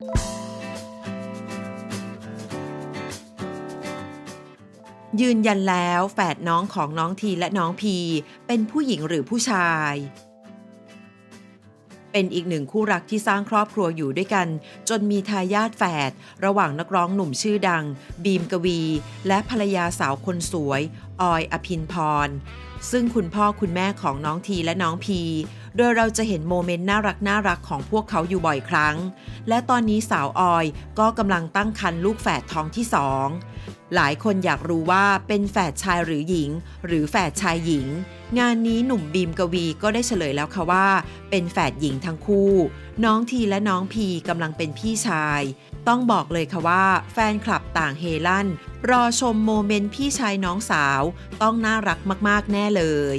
ยืนยันแล้วแฝดน้องของน้องทีและน้องพี เป็นผู้หญิงหรือผู้ชาย เป็นอีกหนึ่งคู่รักที่สร้างครอบครัวอยู่ด้วยกัน จนมีทายาทแฝดระหว่างนักร้องหนุ่มชื่อดัง บีมกวี และภรรยาสาวคนสวย ออยอภินพรซึ่งคุณพ่อคุณแม่ของน้องทีและน้องพีโดยเราจะเห็นโมเมนต์น่ารักน่ารักของพวกเขาอยู่บ่อยครั้ง และตอนนี้สาวออยก็กำลังตั้งครรภ์ลูกแฝดท้องที่สองหลายคนอยากรู้ว่าเป็นแฝดชายหรือหญิง หรือแฝดชายหญิง งานนี้หนุ่มบีมกวีก็ได้เฉลยแล้วค่ะว่า เป็นแฝดหญิงทั้งคู่ น้องทีและน้องพีกำลังเป็นพี่ชาย ต้องบอกเลยค่ะว่า แฟนคลับต่างเฮลั่น รอชมโมเมนต์พี่ชายน้องสาว ต้องน่ารักมากๆแน่เลย